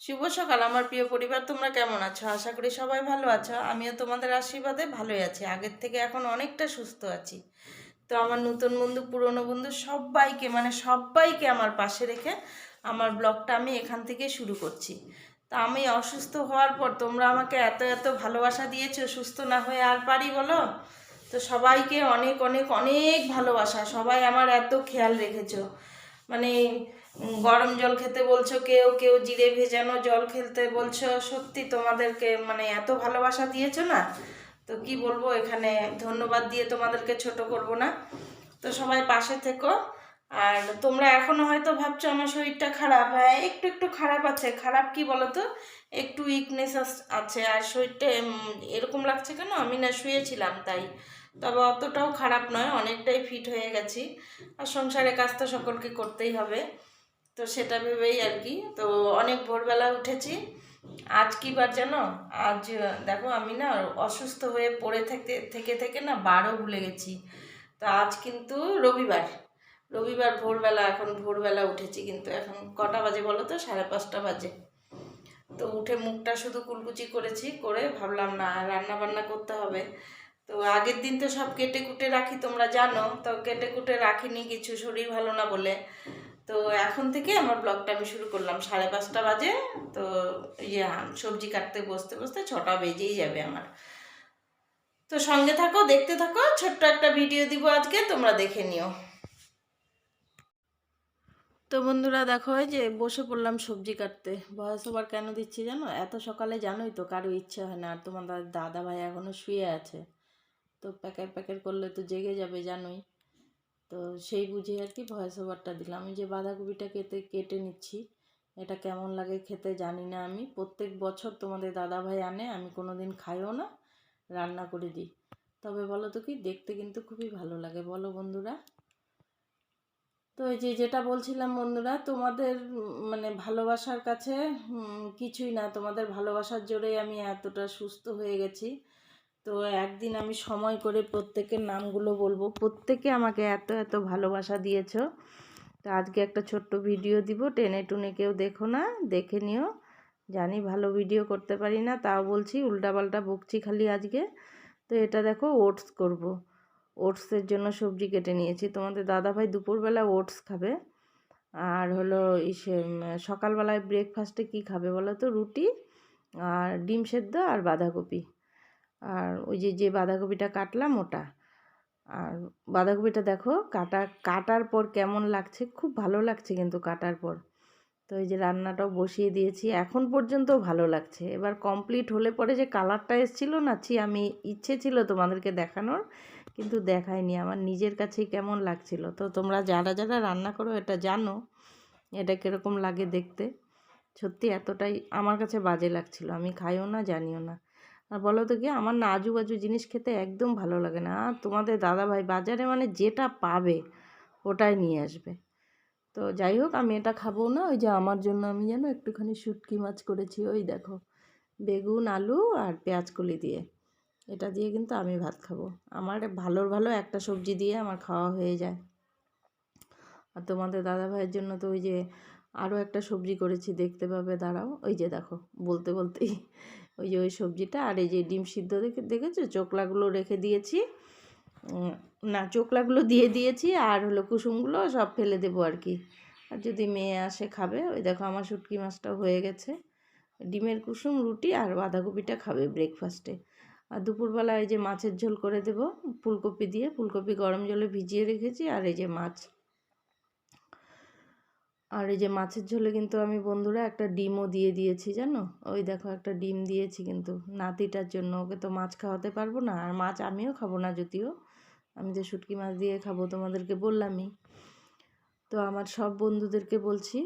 শুভ সকাল, আমার প্রিয় পরিবার, তোমরা কেমন আছো? আশা করি সবাই ভালো আছো। আমিও তোমাদের আশীর্বাদে ভালোই আছি। আগের থেকে এখন অনেকটা সুস্থ আছি। তো আমার নতুন বন্ধু, পুরনো বন্ধু সবাইকে মানে সবাইকে আমার পাশে রেখে আমার ব্লগটা আমি এখান থেকে শুরু করছি। তা আমি অসুস্থ হওয়ার পর তোমরা আমাকে এত এত ভালোবাসা দিয়েছ, সুস্থ না হয়ে আর পারি বলো? তো সবাইকে অনেক অনেক অনেক ভালোবাসা। সবাই আমার এত খেয়াল রেখেছো। মানে গরম জল খেতে বলছো কেউ কেউ জিরে ভেজানো জল খেলতে বলছো। সত্যি তোমাদেরকে মানে এত ভালোবাসা দিয়েছ না? তো কি বলব, এখানে ধন্যবাদ দিয়ে তোমাদেরকে ছোট করব না। তো সবাই পাশে থেকো। আর তোমরা এখনও হয়তো ভাবছ আমার শরীরটা খারাপ। হ্যাঁ একটু একটু খারাপ আছে। খারাপ কি বলো তো একটু উইকনেস আছে। আর শরীরটা এরকম লাগছে কেন? আমি না শুয়েছিলাম তাই। তবে অতটাও খারাপ নয়, অনেকটাই ফিট হয়ে গেছি। আর সংসারে কাজ তো সকলকে করতেই হবে। তো সেটা ভেবেই আর কি। তো অনেক ভোরবেলা উঠেছি। আজ কি বার জানো? আজ, দেখো আমি না অসুস্থ হয়ে পড়ে থেকে থেকে থেকে না বারো ভুলে গেছি। তো আজ কিন্তু রবিবার। রবিবার ভোরবেলা, এখন ভোরবেলা উঠেছি কিন্তু এখন কটা বাজে বলো তো? সাড়ে পাঁচটা বাজে। তো উঠে মুখটা শুধু কুলকুচি করেছি, করে ভাবলাম না রান্না বান্না করতে হবে। তো আগের দিন তো সব কেটে কুটে রাখি তোমরা জানো। তো কেটে কুটে রাখিনি, কিছু শরীর ভালো না বলে। তো এখন থেকে আমার ব্লগটা আমি শুরু করলাম। সাড়ে পাঁচটা বাজে, তো ইয়ে সবজি কাটতে বসতে বসতে ছটা বেজেই যাবে আমার। তো সঙ্গে থাকো, দেখতে থাকো, ছোট্ট একটা ভিডিও দিব আজকে, তোমরা দেখে নিও। তো বন্ধুরা, দেখো যে বসে পড়লাম সবজি কাটতে। বয়স ওভার কেন দিচ্ছি জানো? এত সকালে জানোই তো কারও ইচ্ছে হয় না, আর তোমার দাদা ভাই এখনও শুয়ে আছে। তো প্যাকেট প্যাকেট করলে তো জেগে যাবে, জানোই। তো সেই বুঝে আর কি ভয়েস ওভারটা দিলাম। আমি যে বাঁধাকপিটা কেটে কেটে নিচ্ছি, এটা কেমন লাগে খেতে জানি না আমি। প্রত্যেক বছর তোমাদের দাদা ভাই আনে, আমি কোনো দিন খাইও না, রান্না করে দিই। তবে বলো তো কি, দেখতে কিন্তু খুবই ভালো লাগে, বলো বন্ধুরা। তো এই যে যেটা বলছিলাম বন্ধুরা, তোমাদের মানে ভালোবাসার কাছে কিছুই না, তোমাদের ভালোবাসার জোরেই আমি এতটা সুস্থ হয়ে গেছি। তো একদিন আমি সময় করে প্রত্যেকের নামগুলো বলব। প্রত্যেকে আমাকে এত এত ভালোবাসা দিয়েছ। তো আজকে একটা ছোট্ট ভিডিও দিব। টেনে টুনে কেউ দেখো না, দেখে নিও। জানি ভালো ভিডিও করতে পারি না, তাও বলছি উল্টাপাল্টা বকছি খালি আজকে। তো এটা দেখো, ওটস করব। ওটসের জন্য সবজি কেটে নিয়েছি। তোমাদের দাদাভাই দুপুরবেলা ওটস খাবে। আর হলো ইসে সকালবেলায় ব্রেকফাস্টে কি খাবে বলো তো? রুটি, আর ডিম সেদ্ধ আর বাঁধাকপি। আর ওই যে যে বাঁধাকপিটা কাটলাম ওটা। আর বাঁধাকপিটা দেখো, কাটা, কাটার পর কেমন লাগছে, খুব ভালো লাগছে কিন্তু কাটার পর। তো এই যে রান্নাটাও বসিয়ে দিয়েছি, এখন পর্যন্ত ভালো লাগছে। এবার কমপ্লিট হলে পরে যে কালারটা এসেছিল না, ছি, আমি ইচ্ছে ছিল তোমাদেরকে দেখানোর, কিন্তু দেখায়নি আমার নিজের কাছেই কেমন লাগছিল। তো তোমরা যারা যারা রান্না করো, এটা জানো, এটা কীরকম লাগে দেখতে। সত্যি এতটাই আমার কাছে বাজে লাগছিল। আমি খাইও না, জানিও না। আর বলো তো কি, আমার না আজু বাজু জিনিস খেতে একদম ভালো লাগে না। তোমাদের দাদাভাই বাজারে মানে যেটা পাবে ওটাই নিয়ে আসবে। তো যাই হোক, আমি এটা খাব না, ওই যে আমার জন্য আমি যেন একটুখানি শুটকি মাছ করেছি, ওই দেখো। বেগুন, আলু আর পেঁয়াজ কলি দিয়ে। এটা দিয়ে কিন্তু আমি ভাত খাব। আমার ভালোর ভালো একটা সবজি দিয়ে আমার খাওয়া হয়ে যায়। আর তোমাদের দাদা ভাইয়ের জন্য তো ওই যে আরও একটা সবজি করেছি, দেখতে পাবে, দাঁড়াও। ওই যে দেখো, বলতে বলতেই ওই যে ওই সবজিটা আর এই যে ডিম সিদ্ধ দেখে, দেখেছ? চোকলাগুলো রেখে দিয়েছি। না, চোকলাগুলো দিয়ে দিয়েছি আর হলো কুসুমগুলো সব ফেলে দেবো আর কি। আর যদি মেয়ে আসে খাবে, ওই দেখো আমার শুটকি মাছটা হয়ে গেছে। ডিমের কুসুম, রুটি আর বাঁধাকপিটা খাবে ব্রেকফাস্টে আর দুপুরবেলা এই যে মাছের ঝোল করে দেবো, ফুলকপি দিয়ে। ফুলকপি গরম জলে ভিজিয়ে রেখেছি আর এই যে মাছ আর এই যে মাছের ঝোলে কিন্তু আমি বন্ধুরা একটা ডিমও দিয়ে দিয়েছি, জানো? ওই দেখো একটা ডিম দিয়েছি কিন্তু নাতিটার জন্য। ওকে তো মাছ খাওয়াতে পারব না, আর মাছ আমিও খাব না যদিও। আমি তো শুটকি মাছ দিয়ে খাব তোমাদেরকে বললামই। তো আমার সব বন্ধুদেরকে বলছি,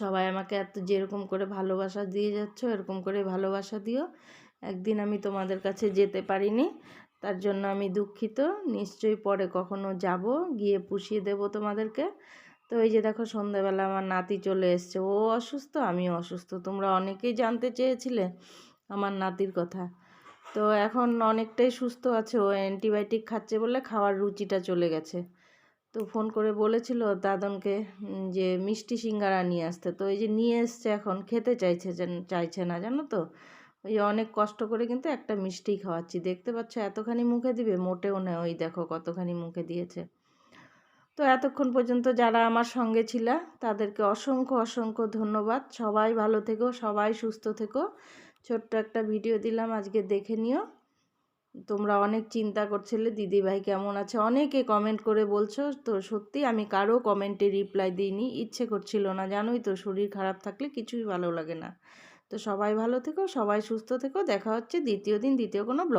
সবাই আমাকে এত যেরকম করে ভালোবাসা দিয়ে যাচ্ছ, এরকম করে ভালোবাসা দিও। একদিন আমি তোমাদের কাছে যেতে পারিনি, তার জন্য আমি দুঃখিত। নিশ্চয়ই পরে কখনো যাব, গিয়ে পুষিয়ে দেব তোমাদেরকে। তো এই যে দেখো সন্ধ্যাবেলা আমার নাতি চলে এসছে। ও অসুস্থ, আমিও অসুস্থ। তোমরা অনেকেই জানতে চেয়েছিলে আমার নাতির কথা। তো এখন অনেকটাই সুস্থ আছে। ও অ্যান্টিবায়োটিক খাচ্ছে বলে খাওয়ার রুচিটা চলে গেছে। তো ফোন করে বলেছিল দাদনকে যে মিষ্টি সিঙ্গারা নিয়ে আসতে। তো এই যে নিয়ে এসছে এখন, খেতে চাইছে চাইছে না, জানো তো? ওই অনেক কষ্ট করে কিন্তু একটা মিষ্টি খাওয়াচ্ছি। দেখতে পাচ্ছ এতখানি মুখে দিবে, মোটেও না। ওই দেখো কতখানি মুখে দিয়েছে। তো এতক্ষণ পর্যন্ত যারা আমার সঙ্গে ছিল, তাদেরকে অসংখ্য অসংখ্য ধন্যবাদ। সবাই ভালো থেকো, সবাই সুস্থ থেকো। ছোট্ট একটা ভিডিও দিলাম, আজকে দেখে নিও। তোমরা অনেক চিন্তা করছিলে, দিদিভাই কেমন আছে? অনেকে কমেন্ট করে বলছো, তো সত্যি আমি কারও কমেন্টে রিপ্লাই দিইনি, ইচ্ছে করছিল না। জানোই তো, শরীর খারাপ থাকলে কিছুই ভালো লাগে না। তো সবাই ভালো থেকো, সবাই সুস্থ থেকো। দেখা হচ্ছে দ্বিতীয় দিন, দ্বিতীয় কোনো ব্লগ